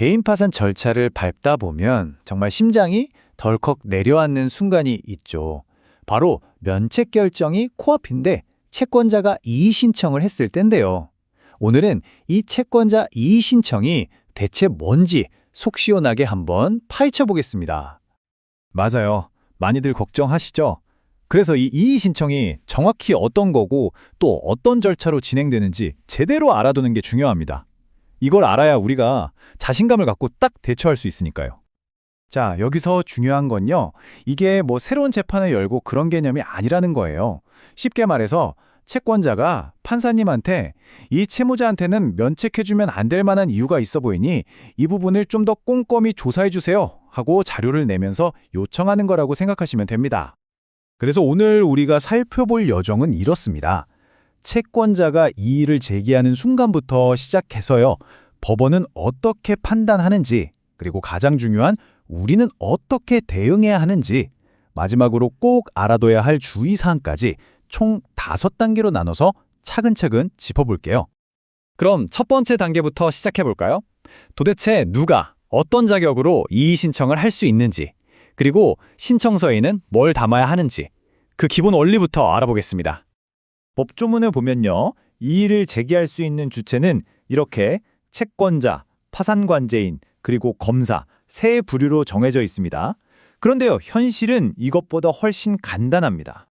개인 파산 절차를 밟다 보면 정말 심장이 덜컥 내려앉는 순간이 있죠. 바로 면책 결정이 코앞인데 채권자가 이의 신청을 했을 때인데요. 오늘은 이 채권자 이의 신청이 대체 뭔지 속 시원하게 한번 파헤쳐 보겠습니다. 맞아요. 많이들 걱정하시죠? 그래서 이 이의 신청이 정확히 어떤 거고 또 어떤 절차로 진행되는지 제대로 알아두는 게 중요합니다. 이걸 알아야 우리가 자신감을 갖고 딱 대처할 수 있으니까요. 자, 여기서 중요한 건요. 이게 뭐 새로운 재판을 열고 그런 개념이 아니라는 거예요. 쉽게 말해서 채권자가 판사님한테 이 채무자한테는 면책해주면 안 될 만한 이유가 있어 보이니 이 부분을 좀 더 꼼꼼히 조사해 주세요 하고 자료를 내면서 요청하는 거라고 생각하시면 됩니다. 그래서 오늘 우리가 살펴볼 여정은 이렇습니다. 채권자가 이의를 제기하는 순간부터 시작해서요. 법원은 어떻게 판단하는지, 그리고 가장 중요한 우리는 어떻게 대응해야 하는지, 마지막으로 꼭 알아둬야 할 주의사항까지 총 다섯 단계로 나눠서 차근차근 짚어볼게요. 그럼 첫 번째 단계부터 시작해 볼까요? 도대체 누가 어떤 자격으로 이의 신청을 할 수 있는지, 그리고 신청서에는 뭘 담아야 하는지, 그 기본 원리부터 알아보겠습니다. 법조문을 보면요. 이의를 제기할 수 있는 주체는 이렇게 채권자, 파산관제인, 그리고 검사 세 부류로 정해져 있습니다. 그런데요, 현실은 이것보다 훨씬 간단합니다.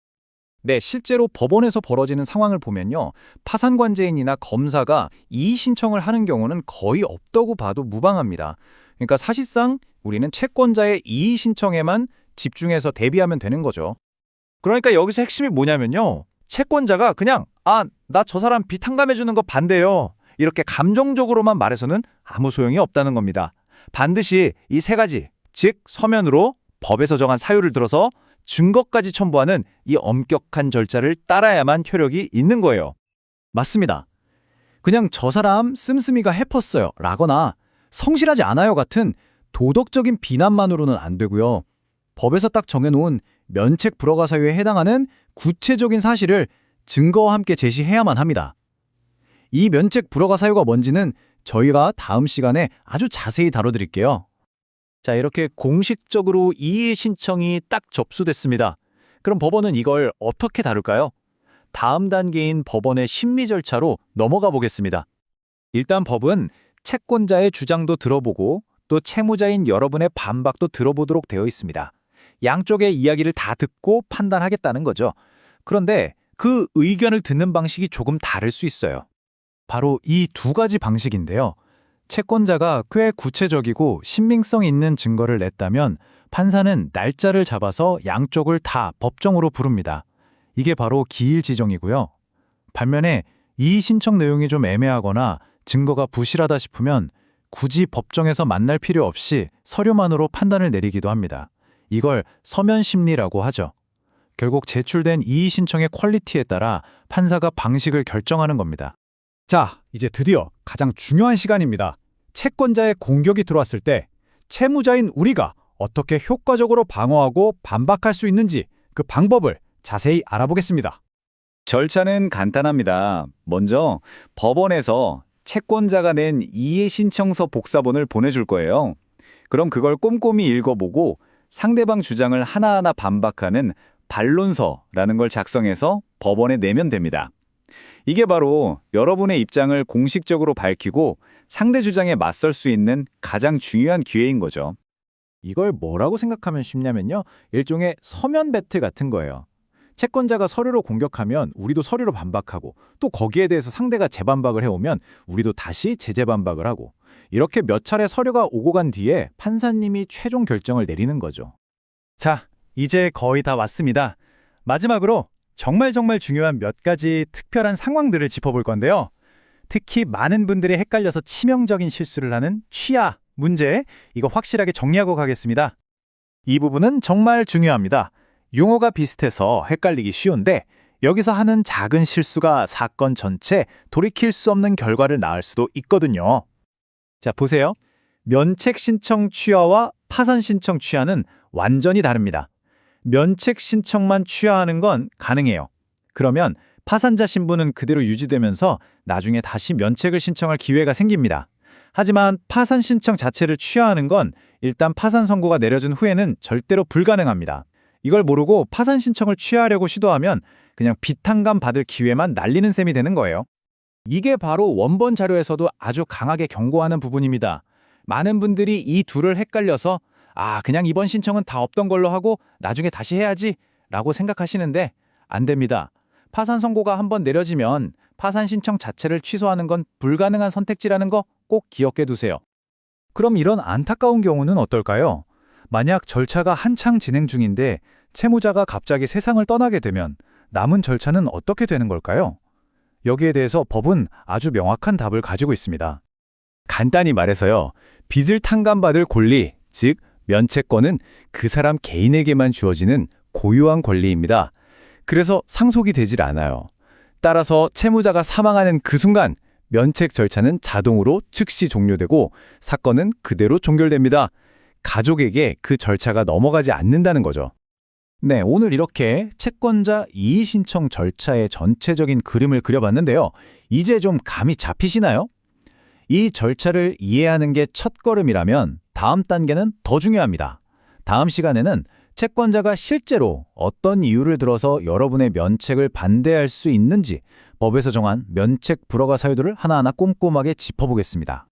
네, 실제로 법원에서 벌어지는 상황을 보면요. 파산관제인이나 검사가 이의 신청을 하는 경우는 거의 없다고 봐도 무방합니다. 그러니까 사실상 우리는 채권자의 이의 신청에만 집중해서 대비하면 되는 거죠. 그러니까 여기서 핵심이 뭐냐면요. 채권자가 그냥 아, 나 저 사람 빚 탕감해 주는 거 반대요. 이렇게 감정적으로만 말해서는 아무 소용이 없다는 겁니다. 반드시 이 세 가지, 즉 서면으로 법에서 정한 사유를 들어서 증거까지 첨부하는 이 엄격한 절차를 따라야만 효력이 있는 거예요. 맞습니다. 그냥 저 사람 씀씀이가 해펐어요 라거나 성실하지 않아요 같은 도덕적인 비난만으로는 안 되고요. 법에서 딱 정해놓은 면책 불허가 사유에 해당하는 구체적인 사실을 증거와 함께 제시해야만 합니다. 이 면책 불허가 사유가 뭔지는 저희가 다음 시간에 아주 자세히 다뤄드릴게요. 자, 이렇게 공식적으로 이의 신청이 딱 접수됐습니다. 그럼 법원은 이걸 어떻게 다룰까요? 다음 단계인 법원의 심리 절차로 넘어가 보겠습니다. 일단 법은 채권자의 주장도 들어보고 또 채무자인 여러분의 반박도 들어보도록 되어 있습니다. 양쪽의 이야기를 다 듣고 판단하겠다는 거죠. 그런데 그 의견을 듣는 방식이 조금 다를 수 있어요. 바로 이 두 가지 방식인데요. 채권자가 꽤 구체적이고 신빙성 있는 증거를 냈다면 판사는 날짜를 잡아서 양쪽을 다 법정으로 부릅니다. 이게 바로 기일 지정이고요. 반면에 이의 신청 내용이 좀 애매하거나 증거가 부실하다 싶으면 굳이 법정에서 만날 필요 없이 서류만으로 판단을 내리기도 합니다. 이걸 서면 심리라고 하죠. 결국 제출된 이의 신청의 퀄리티에 따라 판사가 방식을 결정하는 겁니다. 자, 이제 드디어 가장 중요한 시간입니다. 채권자의 공격이 들어왔을 때 채무자인 우리가 어떻게 효과적으로 방어하고 반박할 수 있는지 그 방법을 자세히 알아보겠습니다. 절차는 간단합니다. 먼저 법원에서 채권자가 낸 이해 신청서 복사본을 보내줄 거예요. 그럼 그걸 꼼꼼히 읽어보고 상대방 주장을 하나하나 반박하는 반론서라는 걸 작성해서 법원에 내면 됩니다. 이게 바로 여러분의 입장을 공식적으로 밝히고 상대 주장에 맞설 수 있는 가장 중요한 기회인 거죠. 이걸 뭐라고 생각하면 쉽냐면요. 일종의 서면 배틀 같은 거예요. 채권자가 서류로 공격하면 우리도 서류로 반박하고 또 거기에 대해서 상대가 재반박을 해오면 우리도 다시 재재반박을 하고 이렇게 몇 차례 서류가 오고 간 뒤에 판사님이 최종 결정을 내리는 거죠. 자, 이제 거의 다 왔습니다. 마지막으로 정말 정말 중요한 몇 가지 특별한 상황들을 짚어볼 건데요. 특히 많은 분들이 헷갈려서 치명적인 실수를 하는 취하 문제, 이거 확실하게 정리하고 가겠습니다. 이 부분은 정말 중요합니다. 용어가 비슷해서 헷갈리기 쉬운데 여기서 하는 작은 실수가 사건 전체 돌이킬 수 없는 결과를 낳을 수도 있거든요. 자, 보세요. 면책 신청 취하와 파산 신청 취하는 완전히 다릅니다. 면책 신청만 취하하는 건 가능해요. 그러면 파산자 신분은 그대로 유지되면서 나중에 다시 면책을 신청할 기회가 생깁니다. 하지만 파산 신청 자체를 취하하는 건 일단 파산 선고가 내려진 후에는 절대로 불가능합니다. 이걸 모르고 파산 신청을 취하하려고 시도하면 그냥 비탄감 받을 기회만 날리는 셈이 되는 거예요. 이게 바로 원본 자료에서도 아주 강하게 경고하는 부분입니다. 많은 분들이 이 둘을 헷갈려서 아, 그냥 이번 신청은 다 없던 걸로 하고 나중에 다시 해야지 라고 생각하시는데 안 됩니다. 파산 선고가 한번 내려지면 파산 신청 자체를 취소하는 건 불가능한 선택지라는 거 꼭 기억해 두세요. 그럼 이런 안타까운 경우는 어떨까요? 만약 절차가 한창 진행 중인데 채무자가 갑자기 세상을 떠나게 되면 남은 절차는 어떻게 되는 걸까요? 여기에 대해서 법은 아주 명확한 답을 가지고 있습니다. 간단히 말해서요. 빚을 탕감받을 권리, 즉 면책권은 그 사람 개인에게만 주어지는 고유한 권리입니다. 그래서 상속이 되질 않아요. 따라서 채무자가 사망하는 그 순간 면책 절차는 자동으로 즉시 종료되고 사건은 그대로 종결됩니다. 가족에게 그 절차가 넘어가지 않는다는 거죠. 네, 오늘 이렇게 채권자 이의 신청 절차의 전체적인 그림을 그려봤는데요. 이제 좀 감이 잡히시나요? 이 절차를 이해하는 게 첫걸음이라면 다음 단계는 더 중요합니다. 다음 시간에는 채권자가 실제로 어떤 이유를 들어서 여러분의 면책을 반대할 수 있는지 법에서 정한 면책 불허가 사유들을 하나하나 꼼꼼하게 짚어보겠습니다.